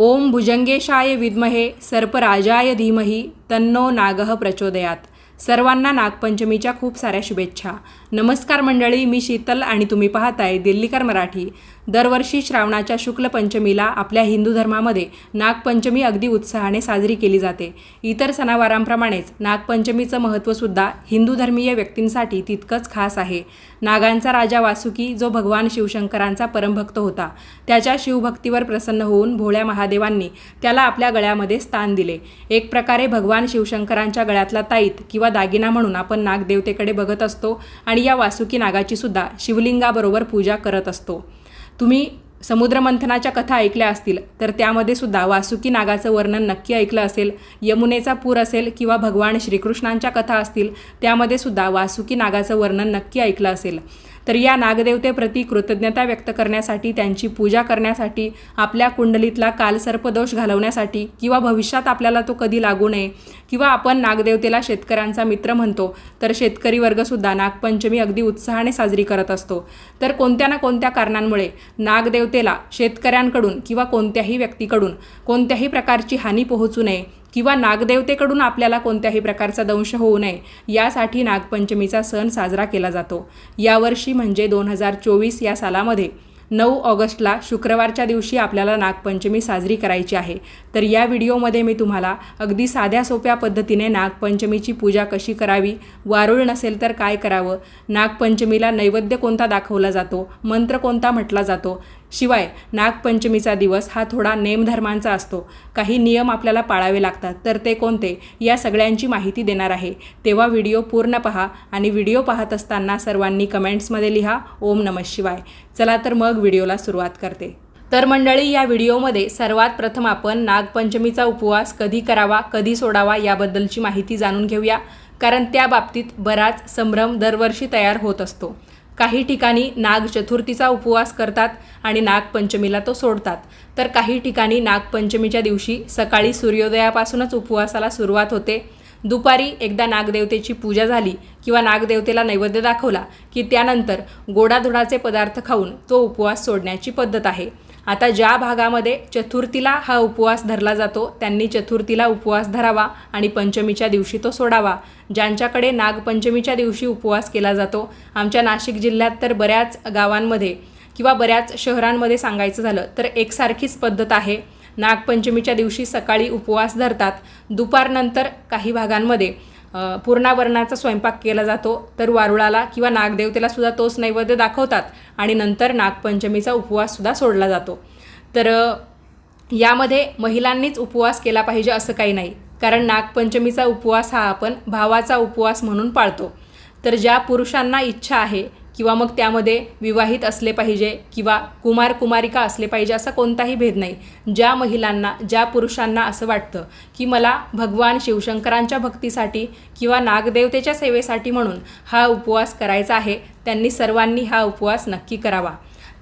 ओम भुजंगेशाय विद्महे सर्पराजाय धीमही तन्नो नागः प्रचोदयात. सर्वांना नागपंचमीच्या खूप साऱ्या शुभेच्छा. नमस्कार मंडळी मी शीतल आणि तुम्ही पाहताय दिल्लीकर मराठी. दरवर्षी श्रावणाच्या शुक्ल पंचमीला आपल्या हिंदू धर्मामध्ये नागपंचमी अगदी उत्साहाने साजरी केली जाते. इतर सणावारांप्रमाणेच नागपंचमीचं महत्त्वसुद्धा हिंदू धर्मीय व्यक्तींसाठी तितकंच खास आहे. नागांचा राजा वासुकी जो भगवान शिवशंकरांचा परमभक्त होता त्याच्या शिवभक्तीवर प्रसन्न होऊन भोळ्या महादेवांनी त्याला आपल्या गळ्यामध्ये स्थान दिले. एक प्रकारे भगवान शिवशंकरांच्या गळ्यातला ताईत किंवा दागिना म्हणून आपण नागदेवतेकडे बघत असतो आणि या वासुकी नागाची सुद्धा शिवलिंगाबरोबर पूजा करत असतो. तुम्ही समुद्रमंथनाच्या कथा ऐकल्या असतील तर त्यामध्ये सुद्धा वासुकी नागाचं वर्णन नक्की ऐकलं असेल यमुनेचा पूर असेल किंवा भगवान श्रीकृष्णांच्या कथा असतील त्यामध्ये सुद्धा वासुकी नागाचं वर्णन नक्की ऐकलं असेल. तर या नागदेवतेप्रती कृतज्ञता व्यक्त करण्यासाठी त्यांची पूजा करण्यासाठी आपल्या कुंडलीतला कालसर्पदोष घालवण्यासाठी किंवा भविष्यात आपल्याला तो कधी लागू नये किंवा आपण नागदेवतेला शेतकऱ्यांचा मित्र म्हणतो तर शेतकरी वर्गसुद्धा नागपंचमी अगदी उत्साहाने साजरी करत असतो. तर कोणत्या ना कोणत्या कारणांमुळे नागदेवतेला शेतकऱ्यांकडून किंवा कोणत्याही व्यक्तीकडून कोणत्याही प्रकारची हानी पोहोचू नये किंवा नागदेवतेकडून आपल्याला कोणत्याही प्रकारचा दंश होऊ नये यासाठी नागपंचमीचा सण साजरा केला जातो. यावर्षी म्हणजे दोन हजार चोवीस या सालामध्ये नऊ ऑगस्टला शुक्रवारच्या दिवशी आपल्याला नागपंचमी साजरी करायची आहे. तर या व्हिडिओमध्ये मी तुम्हाला अगदी साध्या सोप्या पद्धतीने नागपंचमीची पूजा कशी करावी वारुळ नसेल तर काय करावं नागपंचमीला नैवेद्य कोणता दाखवला जातो मंत्र कोणता म्हटला जातो शिवाय नागपंचमीचा दिवस हा थोडा नेमधर्मांचा असतो. काही नियम आपल्याला पाळावे लागतात. तर ते कोणते? या सगळ्यांची माहिती देणार आहे. तेव्हा व्हिडिओ पूर्ण पहा आणि व्हिडिओ पाहत असताना सर्वांनी कमेंट्समध्ये लिहा. ओम नमः शिवाय. चला तर मग व्हिडिओला सुरुवात करते. तर मंडळी या व्हिडिओमध्ये सर्वात प्रथम आपण नागपंचमीचा उपवास कधी करावा कधी सोडावा याबद्दलची माहिती जाणून घेऊया. कारण त्या बाबतीत बराच संभ्रम दरवर्षी तयार होत असतो. काही ठिकाणी नाग चतुर्थीचा उपवास करतात आणि नागपंचमीला तो सोडतात. तर काही ठिकाणी नागपंचमीच्या दिवशी सकाळी सूर्योदयापासूनच उपवासाला सुरुवात होते. दुपारी एकदा नागदेवतेची पूजा झाली किंवा नागदेवतेला नैवेद्य दाखवला की त्यानंतर गोडाधोडाचे पदार्थ खाऊन तो उपवास सोडण्याची पद्धत आहे. आता ज्या भागामध्ये चतुर्थीला हा उपवास धरला जातो त्यांनी चतुर्थीला उपवास धरावा आणि पंचमीच्या दिवशी तो सोडावा. ज्यांच्याकडे नागपंचमीच्या दिवशी उपवास केला जातो आमच्या नाशिक जिल्ह्यात तर बऱ्याच गावांमध्ये किंवा बऱ्याच शहरांमध्ये सांगायचं झालं तर एकसारखीच पद्धत आहे. नागपंचमीच्या दिवशी सकाळी उपवास धरतात दुपारनंतर काही भागांमध्ये. पूर्णावरणाचा स्वयंपाक केला जातो तर वारुळाला किंवा नागदेवतेला सुद्धा तोच नैवेद्य दाखवतात आणि नंतर नागपंचमीचा उपवाससुद्धा सोडला जातो. तर यामध्ये महिलांनीच उपवास केला पाहिजे असं काही नाही कारण नागपंचमीचा उपवास हा आपण भावाचा उपवास म्हणून पाळतो. तर ज्या पुरुषांना इच्छा आहे किंवा मग त्यामध्ये विवाहित असले पाहिजे किंवा कुमार कुमारिका असले पाहिजे असा कोणताही भेद नाही. ज्या महिलांना ज्या पुरुषांना असं वाटतं की मला भगवान शिवशंकरांच्या भक्तीसाठी किंवा नागदेवतेच्या सेवेसाठी म्हणून हा उपवास करायचा आहे त्यांनी सर्वांनी हा उपवास नक्की करावा.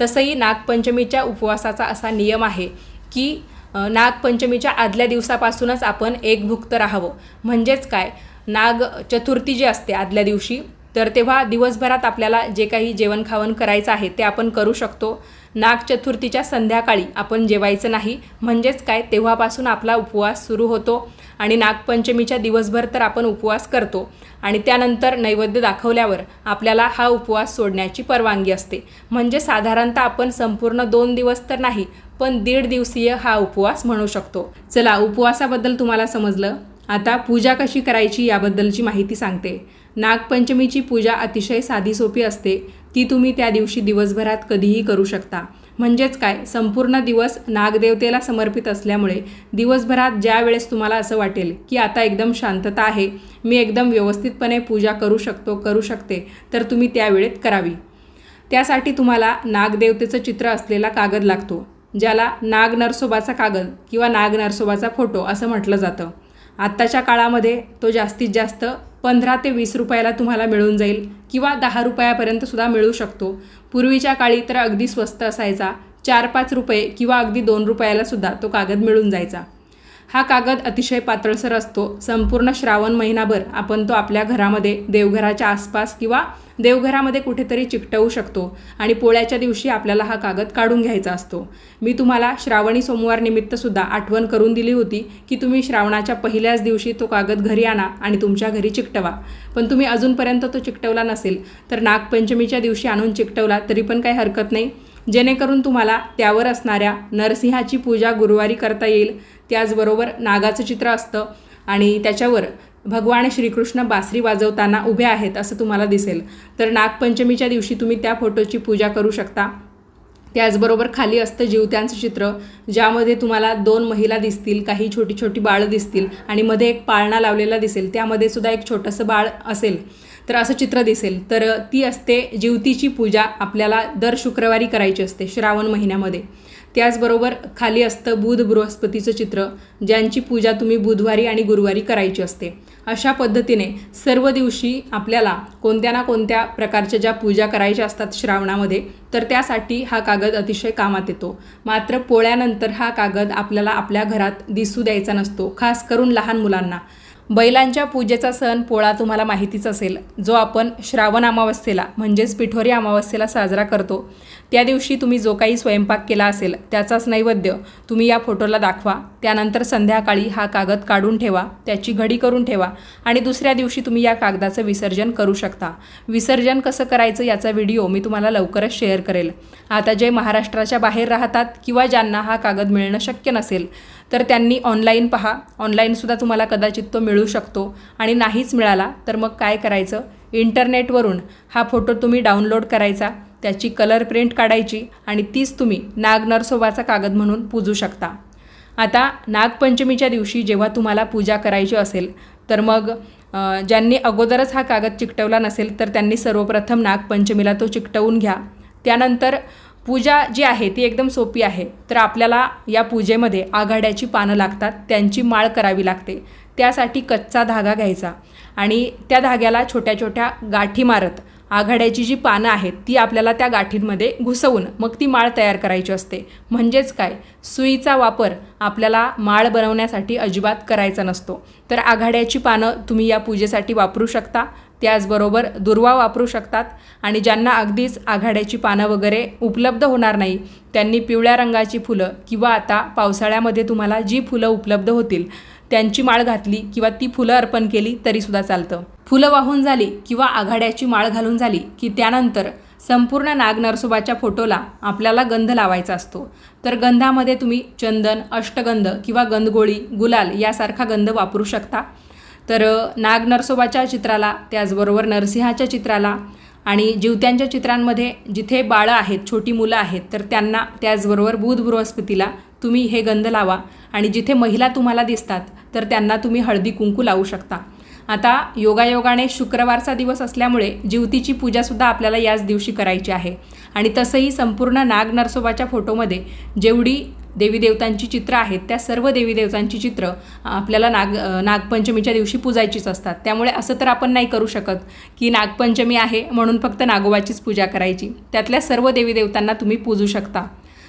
तसंही नागपंचमीच्या उपवासाचा असा नियम आहे की नागपंचमीच्या आदल्या दिवसापासूनच आपण एकभुक्त राहावं. म्हणजेच काय? नाग चतुर्थी जी असते आदल्या दिवशी तर तेव्हा दिवसभरात आपल्याला जे काही जेवण खावण करायचं आहे ते आपण करू शकतो. नाग चतुर्थीच्या संध्याकाळी आपण जेवायचं नाही. म्हणजेच काय? तेव्हापासून आपला उपवास सुरू होतो आणि नागपंचमीच्या दिवसभर तर आपण उपवास करतो. आणि त्यानंतर नैवेद्य दाखवल्यावर आपल्याला हा उपवास सोडण्याची परवानगी असते. म्हणजे साधारणतः आपण संपूर्ण दोन दिवस तर नाही पण दीड दिवसीय हा उपवास म्हणू शकतो. चला उपवासाबद्दल तुम्हाला समजलं? आता पूजा कशी करायची याबद्दलची माहिती सांगते. नागपंचमीची पूजा अतिशय साधी सोपी असते. ती तुम्ही त्या दिवशी दिवसभरात कधीही करू शकता. म्हणजेच काय? संपूर्ण दिवस नागदेवतेला समर्पित असल्यामुळे दिवसभरात ज्या वेळेस तुम्हाला असं वाटेल की आता एकदम शांतता आहे मी एकदम व्यवस्थितपणे पूजा करू शकतो करू शकते तर तुम्ही त्यावेळेत करावी. त्यासाठी तुम्हाला नागदेवतेचं चित्र असलेला कागद लागतो ज्याला नाग नरसोबाचा कागद किंवा नाग नरसोबाचा फोटो असं म्हटलं जातं. आत्ताच्या काळामध्ये तो जास्तीत जास्त पंधरा ते वीस रुपयाला तुम्हाला मिळून जाईल किंवा दहा रुपयापर्यंतसुद्धा मिळू शकतो. पूर्वीच्या काळी तर अगदी स्वस्त असायचा. चार पाच रुपये किंवा अगदी दोन रुपयालासुद्धा तो कागद मिळून जायचा. हा कागद अतिशय पातळसर असतो. संपूर्ण श्रावण महिनाभर आपण तो आपल्या घरामध्ये देवघराच्या आसपास किंवा देवघरामध्ये कुठेतरी चिकटवू शकतो आणि पोळ्याच्या दिवशी आपल्याला हा कागद काढून घ्यायचा असतो. मी तुम्हाला श्रावणी सोमवार निमित्तसुद्धा आठवण करून दिली होती की तुम्ही श्रावणाच्या पहिल्याच दिवशी तो कागद घरी आणा आणि तुमच्या घरी चिकटवा. पण तुम्ही अजूनपर्यंत तो चिकटवला नसेल तर नागपंचमीच्या दिवशी आणून चिकटवला तरी पण काही हरकत नाही. जेणेकरून तुम्हाला त्यावर असणाऱ्या नरसिंहाची पूजा गुरुवारी करता येईल. त्याचबरोबर नागाचं चित्र असतं आणि त्याच्यावर भगवान श्रीकृष्ण बासरी वाजवताना उभे आहेत असं तुम्हाला दिसेल. तर नागपंचमीच्या दिवशी तुम्ही त्या फोटोची पूजा करू शकता. त्याचबरोबर खाली असतं जीवत्यांचं चित्र ज्यामध्ये तुम्हाला दोन महिला दिसतील काही छोटी छोटी बाळं दिसतील आणि मध्ये एक पाळणा लावलेला दिसेल. त्यामध्ये सुद्धा एक छोटंसं बाळ असेल तर असं चित्र दिसेल. तर ती असते जीवतीची पूजा आपल्याला दर शुक्रवारी करायची असते श्रावण महिन्यामध्ये. त्याचबरोबर खाली असतं बुध बृहस्पतीचं चित्र ज्यांची पूजा तुम्ही बुधवारी आणि गुरुवारी करायची असते. अशा पद्धतीने सर्व दिवशी आपल्याला कोणत्या ना कोणत्या प्रकारच्या ज्या पूजा करायच्या असतात श्रावणामध्ये तर त्यासाठी हा कागद अतिशय कामात येतो. मात्र पोळ्यानंतर हा कागद आपल्याला आपल्या घरात दिसू द्यायचा नसतो खास करून लहान मुलांना. बैलांच्या पूजेचा सण पोळा तुम्हाला माहितीच असेल जो आपण श्रावण अमावस्येला म्हणजेच पिठोरी अमावस्येला साजरा करतो. त्या दिवशी तुम्ही जो काही स्वयंपाक केला असेल त्याचाच नैवेद्य तुम्ही या फोटोला दाखवा. त्यानंतर संध्याकाळी हा कागद काढून ठेवा त्याची घडी करून ठेवा आणि दुसऱ्या दिवशी तुम्ही या कागदाचं विसर्जन करू शकता. विसर्जन कसं करायचं याचा व्हिडिओ मी तुम्हाला लवकरच शेअर करेल. आता जे महाराष्ट्राच्या बाहेर राहतात किंवा ज्यांना हा कागद मिळणं शक्य नसेल तर त्यांनी ऑनलाईन पहा. ऑनलाईनसुद्धा तुम्हाला कदाचित तो मिळू शकतो. आणि नाहीच मिळाला तर मग काय करायचं? इंटरनेटवरून हा फोटो तुम्ही डाउनलोड करायचा. त्याची कलर प्रिंट काढायची आणि तीच तुम्ही नाग नरसोबाचा कागद म्हणून पूजू शकता. आता नागपंचमीच्या दिवशी जेव्हा तुम्हाला पूजा करायची असेल तर मग ज्यांनी अगोदरच हा कागद चिकटवला नसेल तर त्यांनी सर्वप्रथम नागपंचमीला तो चिकटवून घ्या. त्यानंतर पूजा जी आहे ती एकदम सोपी आहे. तर आपल्याला या पूजेमध्ये आघाड्याची पानं लागतात त्यांची माळ करावी लागते. त्यासाठी कच्चा धागा घ्यायचा आणि त्या धाग्याला छोट्या छोट्या गाठी मारत आघाड्याची जी पानं आहेत ती आपल्याला त्या गाठींमध्ये घुसवून मग ती माळ तयार करायची असते. म्हणजेच काय? सुईचा वापर आपल्याला माळ बनवण्यासाठी अजिबात करायचा नसतो. तर आघाड्याची पानं तुम्ही या पूजेसाठी वापरू शकता. त्याचबरोबर दुर्वा वापरू शकतात आणि ज्यांना अगदीच आघाड्याची पानं वगैरे उपलब्ध होणार नाही त्यांनी पिवळ्या रंगाची फुलं किंवा आता पावसाळ्यामध्ये तुम्हाला जी फुलं उपलब्ध होतील त्यांची माळ घातली किंवा ती फुलं अर्पण केली तरीसुद्धा चालतं. फुलं वाहून झाली किंवा आघाड्याची माळ घालून झाली की त्यानंतर संपूर्ण नाग नरसोबाच्या फोटोला आपल्याला गंध लावायचा असतो. तर गंधामध्ये तुम्ही चंदन अष्टगंध किंवा गंधगोळी गुलाल यासारखा गंध वापरू शकता. तर नाग नरसोबाच्या चित्राला त्याचबरोबर नरसिंहाच्या चित्राला आणि जिवत्यांच्या चित्रांमध्ये जिथे बाळं आहेत छोटी मुलं आहेत तर त्यांना त्याचबरोबर बुध बृहस्पतीला तुम्ही हे गंध लावा आणि जिथे महिला तुम्हाला दिसतात तर त्यांना तुम्ही हळदी कुंकू लावू शकता. आता योगायोगाने शुक्रवारचा दिवस असल्यामुळे जिवतीची पूजासुद्धा आपल्याला याच दिवशी करायची आहे. आणि तसंही संपूर्ण नाग नरसोबाच्या फोटोमध्ये जेवढी देवी देवतांची चित्र आहेत त्या सर्व देवी देवतांची चित्र आपल्याला नाग नागपंचमीच्या दिवशी पूजायचीच असतात. त्यामुळे असं तर आपण नाही करू शकत की नागपंचमी आहे म्हणून फक्त नागोबाचीच पूजा करायची. त्यातल्या सर्व देवी देवतांना तुम्ही पूजू शकता.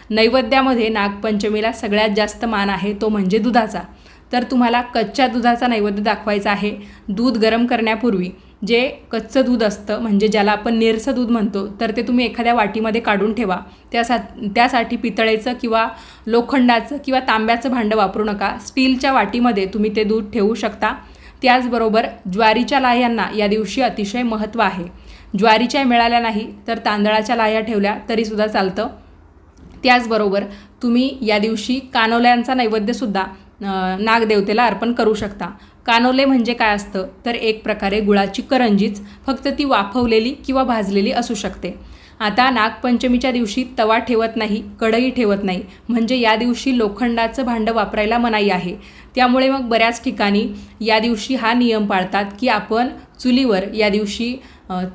नैवेद्यामध्ये नागपंचमीला सगळ्यात जास्त मान आहे तो म्हणजे दुधाचा. तर तुम्हाला कच्च्या दुधाचा नैवेद्य दाखवायचा आहे. दूध गरम करण्यापूर्वी जे कच्चं दूध असतं म्हणजे ज्याला आपण निरसं दूध म्हणतो तर ते तुम्ही एखाद्या वाटीमध्ये काढून ठेवा. त्यासा त्यासाठी पितळेचं किंवा लोखंडाचं किंवा तांब्याचं भांडं वापरू नका. स्टीलच्या वाटीमध्ये तुम्ही ते दूध ठेवू शकता. त्याचबरोबर ज्वारीच्या लाह्यांना या दिवशी अतिशय महत्त्व आहे. ज्वारीच्या मिळाल्या नाही तर तांदळाच्या लाह्या ठेवल्या तरीसुद्धा चालतं. त्याचबरोबर तुम्ही या दिवशी कानोल्यांचा नैवेद्यसुद्धा नागदेवतेला अर्पण करू शकता. कानोले म्हणजे काय असतं? तर एक प्रकारे गुळाची करंजीच फक्त ती वाफवलेली किंवा भाजलेली असू शकते. आता नागपंचमीच्या दिवशी तवा ठेवत नाही कढई ठेवत नाही. म्हणजे या दिवशी लोखंडाचं भांडं वापरायला मनाई आहे. त्यामुळे मग बऱ्याच ठिकाणी या दिवशी हा नियम पाळतात की आपण चुलीवर या दिवशी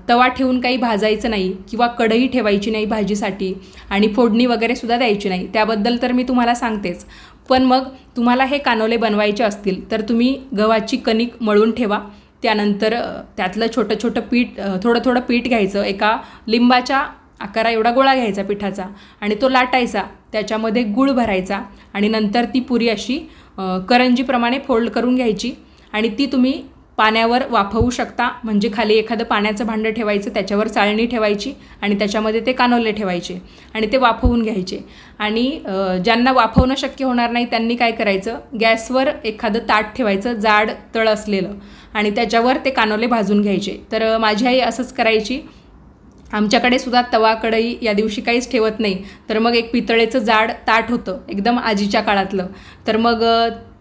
तवा ठेवून काही भाजायचं नाही किंवा कढई ठेवायची नाही भाजीसाठी आणि फोडणी वगैरे सुद्धा द्यायची नाही. त्याबद्दल तर मी तुम्हाला सांगतेच. पण मग तुम्हाला हे कानोले बनवायचे असतील तर तुम्ही गव्हाची कणिक मळून ठेवा. त्यानंतर त्यातलं छोटं छोटं पीठ थोडं थोडं पीठ घ्यायचं. एका लिंबाच्या आकारा एवढा गोळा घ्यायचा पिठाचा आणि तो लाटायचा. त्याच्यामध्ये गूळ भरायचा आणि नंतर ती पुरी अशी करंजीप्रमाणे फोल्ड करून घ्यायची आणि ती तुम्ही पाण्यावर वाफवू शकता. म्हणजे खाली एखादं पाण्याचं भांडं ठेवायचं त्याच्यावर चाळणी ठेवायची आणि त्याच्यामध्ये ते कानोले ठेवायचे आणि ते वाफवून घ्यायचे. आणि ज्यांना वाफवणं शक्य होणार नाही त्यांनी काय करायचं? गॅसवर एखादं ताट ठेवायचं जाड तळ असलेलं आणि त्याच्यावर ते कानोले भाजून घ्यायचे. तर माझी आई असंच करायची. आमच्याकडे सुद्धा तवा कढई या दिवशी काहीच ठेवत नाही. तर मग एक पितळेचं जाड ताट होतं एकदम आजीच्या काळातलं. तर मग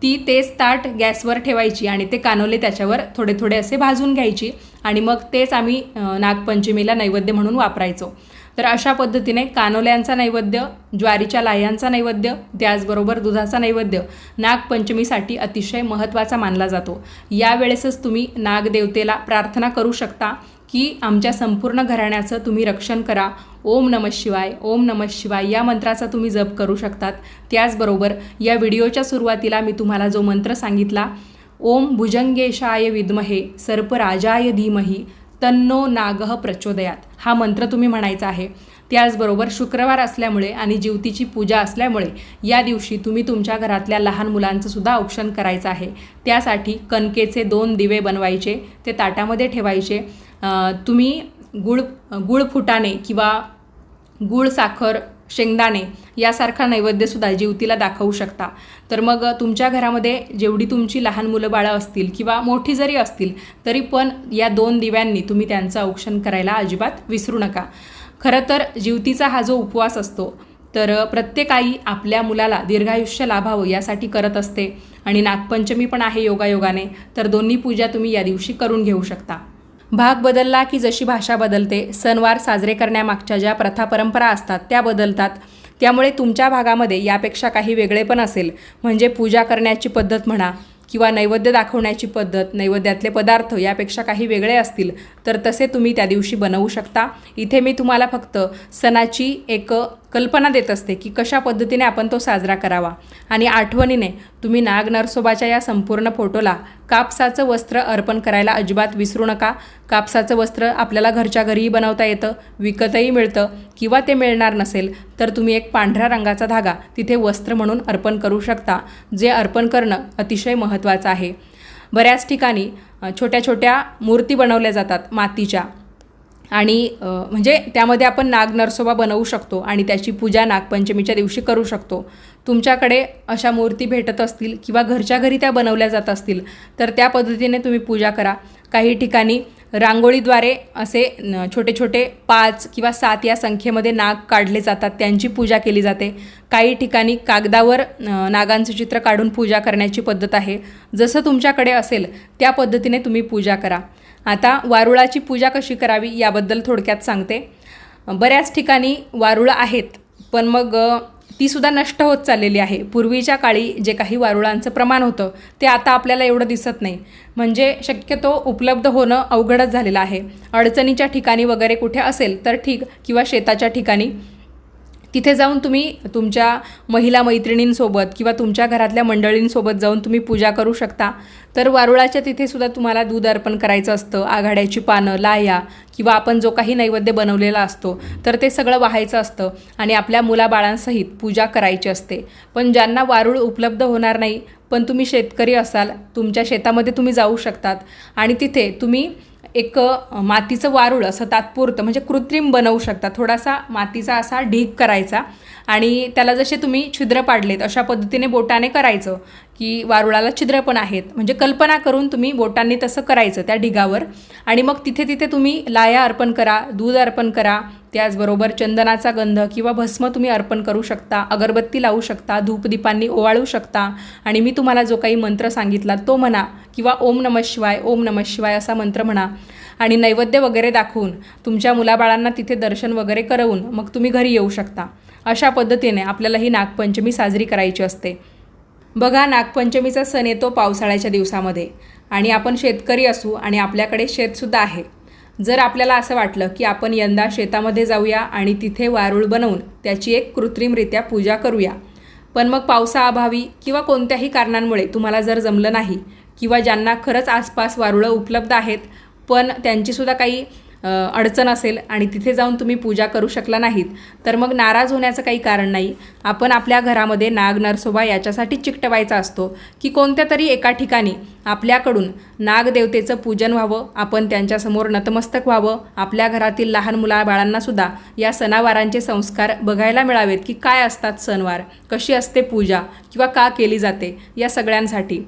ती तेच ताट गॅसवर ठेवायची आणि ते कानोले त्याच्यावर थोडे थोडे असे भाजून घ्यायची आणि मग तेच आम्ही नागपंचमीला नैवेद्य म्हणून वापरायचो. तर अशा पद्धतीने कानोल्यांचा नैवेद्य ज्वारीच्या लाह्यांचा नैवेद्य त्याचबरोबर दुधाचा नैवेद्य नागपंचमीसाठी अतिशय महत्त्वाचा मानला जातो. यावेळेसच तुम्ही नागदेवतेला प्रार्थना करू शकता. की आमच्या संपूर्ण घराण्याचं तुम्ही रक्षण करा. ओम नम शिवाय ओम नम शिवाय या मंत्राचा तुम्ही जप करू शकतात. त्याचबरोबर या व्हिडिओच्या सुरुवातीला मी तुम्हाला जो मंत्र सांगितला ओम भुजंगेशाय विद्महे सर्पराजाय धीमही तन्नो नागः प्रचोदयात. हा मंत्र तुम्ही म्हणायचा आहे. त्याचबरोबर शुक्रवार असल्यामुळे आणि जीवतीची पूजा असल्यामुळे या दिवशी तुम्ही तुमच्या घरातल्या लहान मुलांचं सुद्धा औक्षण करायचं आहे. त्यासाठी कणकेचे दोन दिवे बनवायचे ते ताटामध्ये ठेवायचे. तुम्ही गुळ गुळ फुटाणे किंवा गुळ साखर शेंगदाणे यासारखा नैवेद्यसुद्धा जीवतीला दाखवू शकता. तर मग तुमच्या घरामध्ये जेवढी तुमची लहान मुलं बाळं असतील किंवा मोठी जरी असतील तरी पण या दोन दिव्यांनी तुम्ही त्यांचं औक्षण करायला अजिबात विसरू नका. खरं तर जीवतीचा हा जो उपवास असतो तर प्रत्येक आई आपल्या मुलाला दीर्घायुष्य लाभावं यासाठी करत असते. आणि नागपंचमी पण आहे योगायोगाने तर दोन्ही पूजा तुम्ही या दिवशी करून घेऊ शकता. भाग बदलला की जशी भाषा बदलते सणवार साजरे करण्यामागच्या ज्या प्रथा परंपरा असतात त्या बदलतात. त्यामुळे तुमच्या भागामध्ये यापेक्षा काही वेगळे पण असेल. म्हणजे पूजा करण्याची पद्धत म्हणा किंवा नैवेद्य दाखवण्याची पद्धत नैवेद्यातले पदार्थ यापेक्षा काही वेगळे असतील. तर तसे तुम्ही त्या दिवशी बनवू शकता. इथे मी तुम्हाला फक्त सणाची एक कल्पना देत असते की कशा पद्धतीने आपण तो साजरा करावा. आणि आठवणीने तुम्ही नाग नरसोबाच्या या संपूर्ण फोटोला कापसाचं वस्त्र अर्पण करायला अजिबात विसरू नका. कापसाचं वस्त्र आपल्याला घरच्या घरीही बनवता येतं विकतही मिळतं किंवा ते मिळणार नसेल तर तुम्ही एक पांढऱ्या रंगाचा धागा तिथे वस्त्र म्हणून अर्पण करू शकता जे अर्पण करणं अतिशय महत्त्वाचं आहे. बऱ्याच ठिकाणी छोट्या छोट्या मूर्ती बनवल्या जातात मातीच्या. आणि म्हणजे त्यामध्ये आपण नाग नरसोबा बनवू शकतो आणि त्याची पूजा नागपंचमीच्या दिवशी करू शकतो. तुमच्याकडे अशा मूर्ती भेटत असतील किंवा घरच्या घरी त्या बनवल्या जात असतील तर त्या पद्धतीने तुम्ही पूजा करा. काही ठिकाणी रांगोळीद्वारे असे छोटे छोटे पाच किंवा सात या संख्येमध्ये नाग काढले जातात. त्यांची पूजा केली जाते. काही ठिकाणी कागदावर नागांचं चित्र काढून पूजा करण्याची पद्धत आहे. जसं तुमच्याकडे असेल त्या पद्धतीने तुम्ही पूजा करा. आता वारुळाची पूजा कशी करावी याबद्दल थोडक्यात सांगते. बऱ्याच ठिकाणी वारुळं आहेत पण मग तीसुद्धा नष्ट होत चाललेली आहे. पूर्वीच्या काळी जे काही वारुळांचं प्रमाण होतं ते आता आपल्याला एवढं दिसत नाही. म्हणजे शक्यतो उपलब्ध होणं अवघडच झालेलं आहे. अडचणीच्या ठिकाणी वगैरे कुठे असेल तर ठीक किंवा शेताच्या ठिकाणी तिथे जाऊन तुम्ही तुमच्या महिला मैत्रिणींसोबत किंवा तुमच्या घरातल्या मंडळींसोबत जाऊन तुम्ही पूजा करू शकता. तर वारुळाच्या तिथे सुद्धा तुम्हाला दूध अर्पण करायचं असतं आघाड्याची पानं लाह्या किंवा आपण जो काही नैवेद्य बनवलेला असतो तर ते सगळं वाहायचं असतं आणि आपल्या मुलाबाळांसहित पूजा करायची असते. पण ज्यांना वारुळ उपलब्ध होणार नाही पण तुम्ही शेतकरी असाल तुमच्या शेतामध्ये तुम्ही जाऊ शकतात आणि तिथे तुम्ही एक मातीचं वारूळ असं तात्पुरतं म्हणजे कृत्रिम बनवू शकता. थोडासा मातीचा असा ढीग करायचा आणि त्याला जसे तुम्ही छिद्र पाडलेत अशा पद्धतीने बोटाने करायचं की वारुळाला छिद्र पण आहेत. म्हणजे कल्पना करून तुम्ही बोटांनी तसं करायचं त्या ढिगावर आणि मग तिथे तिथे तुम्ही लाया अर्पण करा दूध अर्पण करा त्याचबरोबर चंदनाचा गंध किंवा भस्म तुम्ही अर्पण करू शकता अगरबत्ती लावू शकता धूपदीपांनी ओवाळू शकता. आणि मी तुम्हाला जो काही मंत्र सांगितला तो म्हणा किंवा ओम नम शिवाय ओम नम शिवाय असा मंत्र म्हणा. आणि नैवेद्य वगैरे दाखवून तुमच्या मुलाबाळांना तिथे दर्शन वगैरे करवून मग तुम्ही घरी येऊ शकता. अशा पद्धतीने आपल्याला ही नागपंचमी साजरी करायची असते. बघा नागपंचमीचा सण येतो पावसाळ्याच्या दिवसामध्ये. आणि आपण शेतकरी असू आणि आपल्याकडे शेतसुद्धा आहे. जर आपल्याला असं वाटलं की आपण यंदा शेतामध्ये जाऊया आणि तिथे वारूळ बनवून त्याची एक कृत्रिमरित्या पूजा करूया पण मग पावसाअभावी किंवा कोणत्याही कारणांमुळे तुम्हाला जर जमलं नाही किंवा ज्यांना खरंच आसपास वारुळं उपलब्ध आहेत पण त्यांचीसुद्धा काही अडचण असेल आणि तिथे जाऊन तुम्ही पूजा करू शकला नाहीत तर मग नाराज होण्याचं काही कारण नाही. आपण आपल्या घरामध्ये नाग नरसोबा याच्यासाठी चिकटवायचा असतो की कोणत्या तरी एका ठिकाणी आपल्याकडून नागदेवतेचं पूजन व्हावं आपण त्यांच्यासमोर नतमस्तक व्हावं आपल्या घरातील लहान मुलाबाळांनासुद्धा या सणावारांचे संस्कार बघायला मिळावेत की काय असतात सणवार कशी असते पूजा किंवा का केली जाते या सगळ्यांसाठी.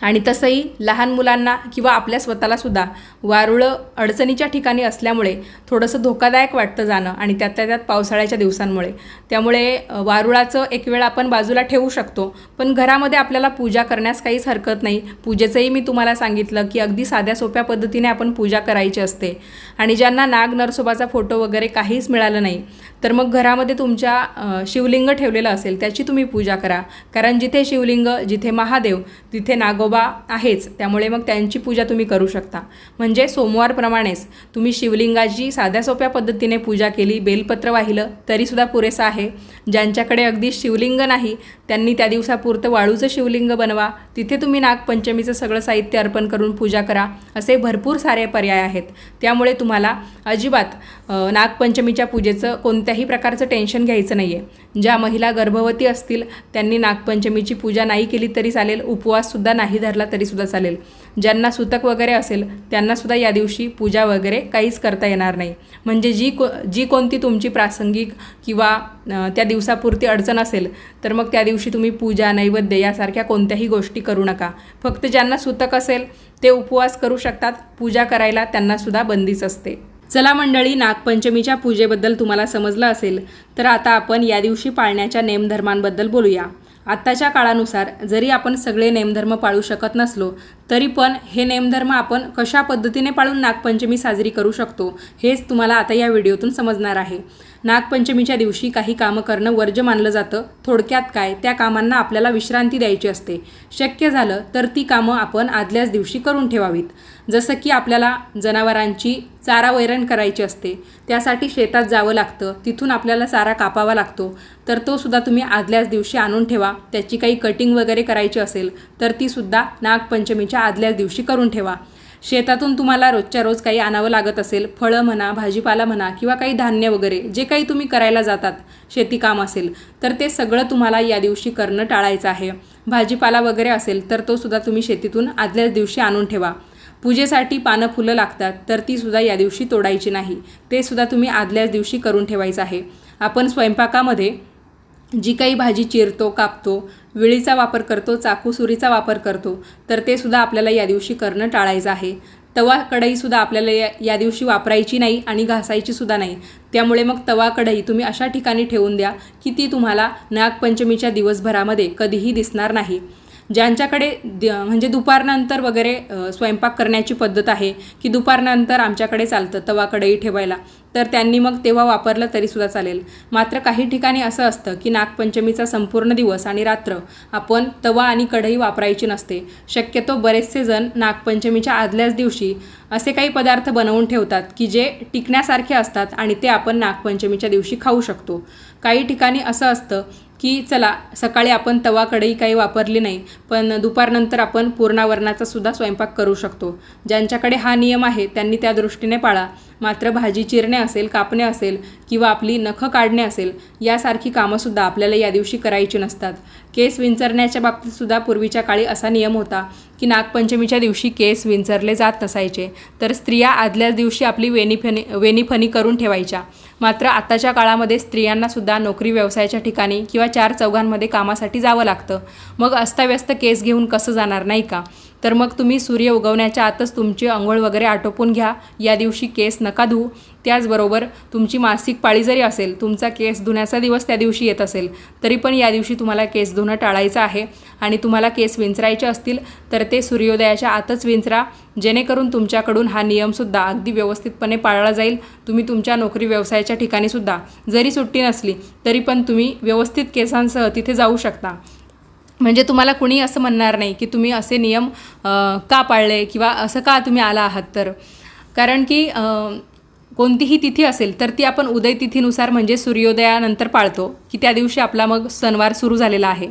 आणि तसंही लहान मुलांना किंवा आपल्या स्वतःलासुद्धा वारुळं अडचणीच्या ठिकाणी असल्यामुळे थोडंसं धोकादायक वाटतं जाणं आणि त्यातल्या त्यात पावसाळ्याच्या दिवसांमुळे. त्यामुळे वारुळाचं एक वेळ आपण बाजूला ठेवू शकतो पण घरामध्ये आपल्याला पूजा करण्यास काहीच हरकत नाही. पूजेचंही मी तुम्हाला सांगितलं की अगदी साध्या सोप्या पद्धतीने आपण पूजा करायची असते. आणि ज्यांना नाग नरसोबाचा फोटो वगैरे काहीच मिळालं नाही तर मग घरामध्ये तुमच्या शिवलिंग ठेवलेलं असेल त्याची तुम्ही पूजा करा. कारण जिथे शिवलिंग जिथे महादेव तिथे नागोबा आहेच त्यामुळे मग त्यांची पूजा तुम्ही करू शकता. म्हणजे सोमवारप्रमाणेच तुम्ही शिवलिंगाची साध्या सोप्या पद्धतीने पूजा केली बेलपत्र वाहिलं तरीसुद्धा पुरेसं आहे. ज्यांच्याकडे अगदी शिवलिंग नाही त्यांनी त्या दिवसापुरतं वाळूचं शिवलिंग बनवा. तिथे तुम्ही नागपंचमीचं सगळं साहित्य अर्पण करून पूजा करा. असे भरपूर सारे पर्याय आहेत. त्यामुळे तुम्हाला अजिबात नागपंचमीच्या पूजेचं कोणत्याही प्रकारचं टेन्शन घ्यायचं नाही आहे ज्या महिला गर्भवती असतील त्यांनी नागपंचमीची पूजा नाही केली तरी चालेल उपवाससुद्धा नाही धरला तरीसुद्धा चालेल. ज्यांना सुतक वगैरे असेल त्यांनासुद्धा या दिवशी पूजा वगैरे काहीच करता येणार नाही. म्हणजे जी को जी कोणती तुमची प्रासंगिक किंवा त्या दिवसापुरती अडचण असेल तर मग त्या दिवशी तुम्ही पूजा नैवेद्य यासारख्या कोणत्याही गोष्टी करू नका. फक्त ज्यांना सुतक असेल ते उपवास करू शकतात पूजा करायला त्यांनासुद्धा बंदीच असते. चला मंडळी नागपंचमीच्या पूजेबद्दल तुम्हाला समजलं असेल तर आता आपण या दिवशी पाळण्याच्या नेमधर्मांबद्दल बोलूया. आत्ताच्या काळानुसार जरी आपण सगळे नेमधर्म पाळू शकत नसलो तरी पण हे नेमधर्म आपण कशा पद्धतीने पाळून नागपंचमी साजरी करू शकतो हेच तुम्हाला आता या व्हिडिओतून समजणार आहे. नागपंचमीच्या दिवशी काही कामं करणं वर्ज्य मानलं जातं. थोडक्यात काय? त्या कामांना आपल्याला विश्रांती द्यायची असते. शक्य झालं तर ती कामं आपण आदल्याच दिवशी करून ठेवावीत. जसं की आपल्याला जनावरांची चारा वैरण करायची असते. त्यासाठी शेतात जावं लागतं. तिथून आपल्याला चारा कापावा लागतो. तर तो सुद्धा तुम्ही आदल्याच दिवशी आणून ठेवा. त्याची काही कटिंग वगैरे करायची असेल तर ती सुद्धा नागपंचमीच्या आदल्याच दिवशी करून ठेवा. शेतातून तुम्हाला रोजच्या रोज काही आणावं लागत असेल फळं म्हणा भाजीपाला म्हणा किंवा काही धान्य वगैरे जे काही तुम्ही करायला जातात शेती काम असेल तर ते सगळं तुम्हाला या दिवशी करणं टाळायचं आहे. भाजीपाला वगैरे असेल तर तो सुद्धा तुम्ही शेतीतून आदल्याच दिवशी आणून ठेवा. पूजेसाठी पानं फुलं लागतात तर ती सुद्धा या दिवशी तोडायची नाही. ते सुद्धा तुम्ही आदल्याच दिवशी करून ठेवायचं आहे. आपण स्वयंपाकामध्ये जी काही भाजी चिरतो कापतो विळीचा वापर करतो चाकू सुरीचा वापर करतो तर ते सुद्धा आपल्याला या दिवशी करणं टाळायचं आहे. तवा कढईसुद्धा आपल्याला या या दिवशी वापरायची नाही आणि घासायची सुद्धा नाही. त्यामुळे मग तवा कढई तुम्ही अशा ठिकाणी ठेवून द्या की ती तुम्हाला नागपंचमीच्या दिवसभरामध्ये कधीही दिसणार नाही. ज्यांच्याकडे द म्हणजे दुपारनंतर वगैरे स्वयंपाक करण्याची पद्धत आहे की दुपारनंतर आमच्याकडे चालतं तवा कढई ठेवायला. तर त्यांनी मग तेव्हा वापरलं तरीसुद्धा चालेल. मात्र काही ठिकाणी असं असतं की नागपंचमीचा संपूर्ण दिवस आणि रात्र आपण तवा आणि कढई वापरायची नसते. शक्यतो बरेचसे जण नागपंचमीच्या आदल्याच दिवशी असे काही पदार्थ बनवून ठेवतात की जे टिकण्यासारखे असतात आणि ते आपण नागपंचमीच्या दिवशी खाऊ शकतो. काही ठिकाणी असं असतं की चला सकाळी आपण तवा कढई काही वापरली नाही पण दुपारनंतर आपण पूर्णावरणाचा सुद्धा स्वयंपाक करू शकतो. ज्यांच्याकडे हा नियम आहे त्यांनी त्या दृष्टीने पाळा. मात्र भाजी चिरणे असेल कापणे असेल किंवा आपली नखं काढणे असेल यासारखी कामंसुद्धा आपल्याला या दिवशी करायची नसतात. केस विंचरण्याच्या बाबतीत सुद्धा पूर्वीच्या काळी असा नियम होता की नागपंचमीच्या दिवशी केस विंचरले जात नसायचे. तर स्त्रिया आदल्याच दिवशी आपली वेणीफणी वेणीफणी करून ठेवायच्या. मात्र आताच्या काळामध्ये स्त्रियांना सुद्धा नोकरी व्यवसायाच्या ठिकाणी किंवा चार चौघांमध्ये कामासाठी जावं लागतं. मग अस्ताव्यस्त केस घेऊन कसं जाणार नाही का? तर मग तुम्ही सूर्य उगवण्याच्या आतच तुमची आंघोळ वगैरे आटोपून घ्या. या दिवशी केस नका धुवू. त्याचबरोबर तुमची मासिक पाळी जरी असेल तुमचा केस धुण्याचा दिवस त्या दिवशी येत असेल तरी पण या दिवशी तुम्हाला केस धुणं टाळायचं आहे. आणि तुम्हाला केस विंचरायचे असतील तर ते सूर्योदयाच्या आतच विंचरा. जेणेकरून तुमच्याकडून हा नियमसुद्धा अगदी व्यवस्थितपणे पाळला जाईल. तुम्ही तुमच्या नोकरी व्यवसायाच्या ठिकाणीसुद्धा. जरी सुट्टी नसली तरी पण तुम्ही व्यवस्थित केसांसह तिथे जाऊ शकता. म्हणजे तुम्हाला कुणी असं म्हणणार नाही की तुम्ही असे नियम का पाळले किंवा असं का तुम्ही आला आहात तर? कारण की कोणतीही तिथी असेल तर ती आपण उदय तिथीनुसार म्हणजे सूर्योदयानंतर पाळतो की त्या दिवशी आपला मग सणवार सुरू झालेला आहे.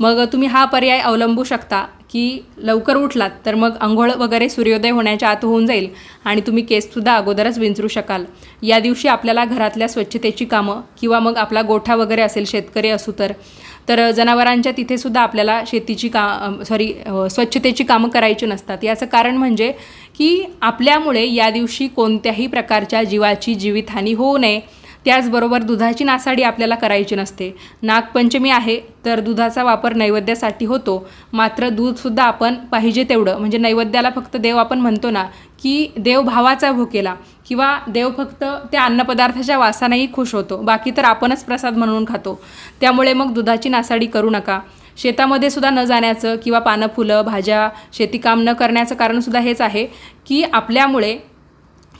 मग तुम्ही हा पर्याय अवलंबू शकता की लवकर उठलात तर मग आंघोळ वगैरे सूर्योदय होण्याच्या आत होऊन जाईल आणि तुम्ही केससुद्धा अगोदरच विंचरू शकाल. या दिवशी आपल्याला घरातल्या स्वच्छतेची कामं किंवा मग आपला गोठा वगैरे असेल शेतकरी असू तर तर जनावरांच्या तिथेसुद्धा आपल्याला शेतीची का सॉरी स्वच्छतेची कामं करायची नसतात. याचं कारण म्हणजे की आपल्यामुळे या दिवशी कोणत्याही प्रकारच्या जीवाची जीवितहानी होऊ नये. त्याचबरोबर दुधाची नासाडी आपल्याला करायची नसते. नागपंचमी आहे तर दुधाचा वापर नैवेद्यासाठी होतो. मात्र दूधसुद्धा आपण पाहिजे तेवढं. म्हणजे नैवेद्याला फक्त देव आपण म्हणतो ना की देव भावाचा भुकेला किंवा देव फक्त त्या अन्नपदार्थाच्या वासानेही खुश होतो. बाकी तर आपणच प्रसाद म्हणून खातो. त्यामुळे मग दुधाची नासाडी करू नका. शेतामध्ये सुद्धा न जाण्याचं किंवा पानं फुलं भाज्या शेतीकाम न करण्याचं कारणसुद्धा हेच आहे की आपल्यामुळे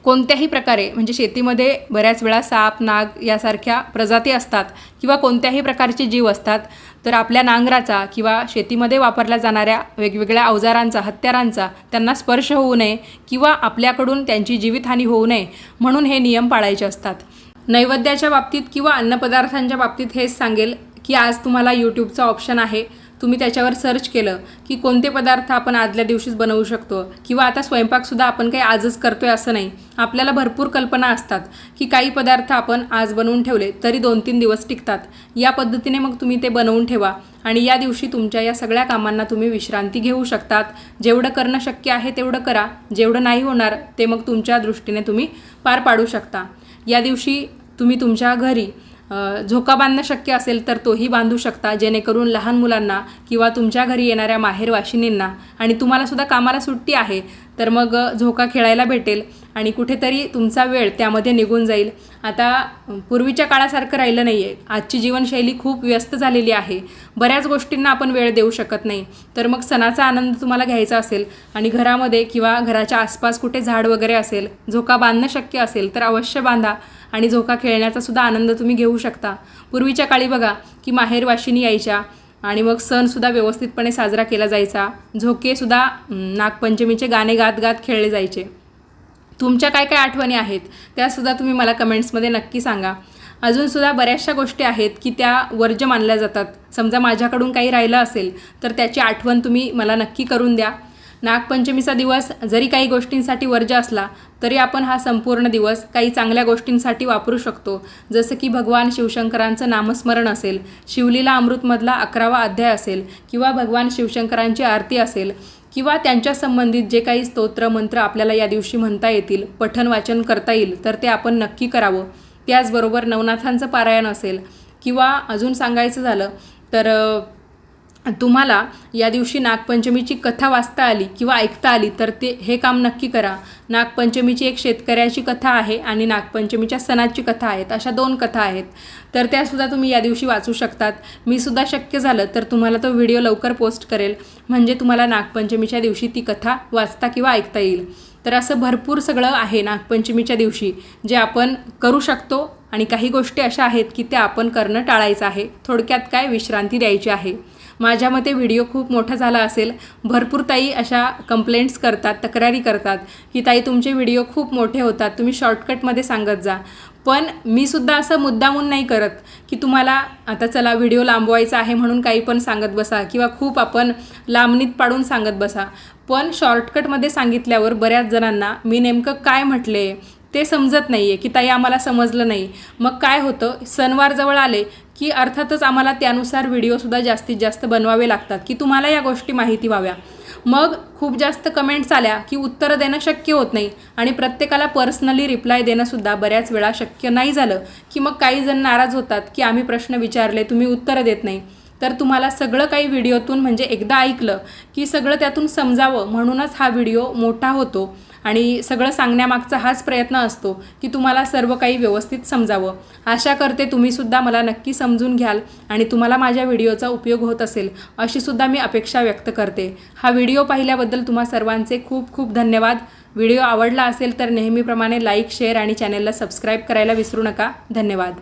कोणत्याही प्रकारे म्हणजे शेतीमध्ये बऱ्याच वेळा साप नाग यासारख्या प्रजाती असतात किंवा कोणत्याही प्रकारचे जीव असतात तर आपल्या नांगराचा किंवा शेतीमध्ये वापरल्या जाणाऱ्या वेगवेगळ्या अवजारांचा हत्यारांचा त्यांना स्पर्श होऊ नये किंवा आपल्याकडून त्यांची जीवितहानी होऊ नये म्हणून हे नियम पाळायचे असतात. नैवेद्याच्या बाबतीत किंवा अन्नपदार्थांच्या बाबतीत हेच सांगेल की आज तुम्हाला यूट्यूबचा ऑप्शन आहे. तुम्ही त्याच्यावर सर्च केलं की कोणते पदार्थ आपण आदल्या दिवशीच बनवू शकतो किंवा आता स्वयंपाकसुद्धा आपण काही आजच करतो आहे असं नाही. आपल्याला भरपूर कल्पना असतात की काही पदार्थ आपण आज बनवून ठेवले तरी दोन तीन दिवस टिकतात. या पद्धतीने मग तुम्ही ते बनवून ठेवा आणि या दिवशी तुमच्या या सगळ्या कामांना तुम्ही विश्रांती घेऊ शकतात. जेवढं करणं शक्य आहे तेवढं करा. जेवढं नाही होणार ते मग तुमच्या दृष्टीने तुम्ही पार पाडू शकता. या दिवशी तुम्ही तुमच्या घरी झोका बांधणं शक्य असेल तर तोही बांधू शकता जेणेकरून लहान मुलांना किंवा तुमच्या घरी येणाऱ्या माहेरवाशिनींना आणि तुम्हालासुद्धा कामाला सुट्टी आहे तर मग झोका खेळायला भेटेल आणि कुठेतरी तुमचा वेळ त्यामध्ये निघून जाईल. आता पूर्वीच्या काळासारखं राहिलं नाही आहे आजची जीवनशैली खूप व्यस्त झालेली आहे. बऱ्याच गोष्टींना आपण वेळ देऊ शकत नाही. तर मग सणाचा आनंद तुम्हाला घ्यायचा असेल आणि घरामध्ये किंवा घराच्या आसपास कुठे झाड वगैरे असेल झोका बांधणं शक्य असेल तर अवश्य बांधा. आणि झोका खेळण्याचा सुद्धा आनंद तुम्ही घेऊ शकता. पूर्वीच्या काळी बघा की माहेर वाशिनी यायच्या आणि मग सणसुद्धा व्यवस्थितपणे साजरा केला जायचा. झोकेसुद्धा नागपंचमीचे गाणे गात गात खेळले जायचे. तुमच्या काय काय आठवणी आहेत त्यासुद्धा तुम्ही मला कमेंट्समध्ये नक्की सांगा. अजूनसुद्धा बऱ्याचशा गोष्टी आहेत की त्या वर्ज्य मानल्या जातात. समजा माझ्याकडून काही राहिलं असेल तर त्याची आठवण तुम्ही मला नक्की करून द्या. नागपंचमीचा दिवस जरी काही गोष्टींसाठी वर्ज्य असला तरी आपण हा संपूर्ण दिवस काही चांगल्या गोष्टींसाठी वापरू शकतो. जसं की भगवान शिवशंकरांचं नामस्मरण असेल शिवलीला अमृतमधला अकरावा अध्याय असेल किंवा भगवान शिवशंकरांची आरती असेल किंवा त्यांच्या संबंधित जे काही स्तोत्र मंत्र आपल्याला या दिवशी म्हणता येतील पठन वाचन करता येईल तर ते आपण नक्की करावं. त्याचबरोबर नवनाथांचं पारायण असेल किंवा अजून सांगायचं झालं तर तुम्हाला या दिवशी नागपंचमीची कथा वाचता आली किंवा ऐकता आली तर ते हे काम नक्की करा. नागपंचमीची एक शेतकऱ्याची कथा आहे आणि नागपंचमीच्या सणाची कथा आहेत अशा दोन कथा आहेत. तर त्यासुद्धा तुम्ही या दिवशी वाचू शकतात. मी सुद्धा शक्य झालं तर तुम्हाला तो व्हिडिओ लवकर पोस्ट करेल. म्हणजे तुम्हाला नागपंचमीच्या दिवशी ती कथा वाचता किंवा ऐकता येईल. तर असं भरपूर सगळं आहे नागपंचमीच्या दिवशी जे आपण करू शकतो आणि काही गोष्टी अशा आहेत की त्या आपण करणं टाळायचं आहे. थोडक्यात काय? विश्रांती द्यायची आहे. माझ्या मते व्हिडिओ खूप मोठा झाला असेल. भरपूर ताई अशा कंप्लेंट्स करतात तक्रारी करतात की ताई तुमचे व्हिडिओ खूप मोठे होतात तुम्ही शॉर्टकटमध्ये सांगत जा. पण मी सुद्धा असं मुद्दामून नाही करत की तुम्हाला आता चला व्हिडिओ लांबवायचा आहे म्हणून काही पण सांगत बसा किंवा खूप आपण लांबणीत पाडून सांगत बसा. पण शॉर्टकटमध्ये सांगितल्यावर बऱ्याच जणांना मी नेमकं काय म्हटले ते समजत नाही आहे की ताई आम्हाला समजलं नाही. मग काय होतं? सणवार जवळ आले की अर्थातच आम्हाला त्यानुसार व्हिडिओसुद्धा जास्तीत जास्त बनवावे लागतात की तुम्हाला या गोष्टी माहिती व्हाव्या. मग खूप जास्त कमेंट्स आल्या की उत्तरं देणं शक्य होत नाही आणि प्रत्येकाला पर्सनली रिप्लाय देणंसुद्धा बऱ्याच वेळा शक्य नाही झालं की मग काही जण नाराज होतात की आम्ही प्रश्न विचारले तुम्ही उत्तरं देत नाही. तर तुम्हाला सगळं काही व्हिडिओतून म्हणजे एकदा ऐकलं की सगळं त्यातून समजावं म्हणूनच हा व्हिडिओ मोठा होतो. आणि सगळं सांगण्यामागचा हाच प्रयत्न असतो की तुम्हाला सर्व काही व्यवस्थित समजावं. आशा करते तुम्हीसुद्धा मला नक्की समजून घ्याल आणि तुम्हाला माझ्या व्हिडिओचा उपयोग होत असेल अशीसुद्धा मी अपेक्षा व्यक्त करते. हा व्हिडिओ पाहिल्याबद्दल तुम्हा सर्वांचे खूप खूप धन्यवाद. व्हिडिओ आवडला असेल तर नेहमीप्रमाणे लाईक शेअर आणि चॅनेलला सबस्क्राईब करायला विसरू नका. धन्यवाद.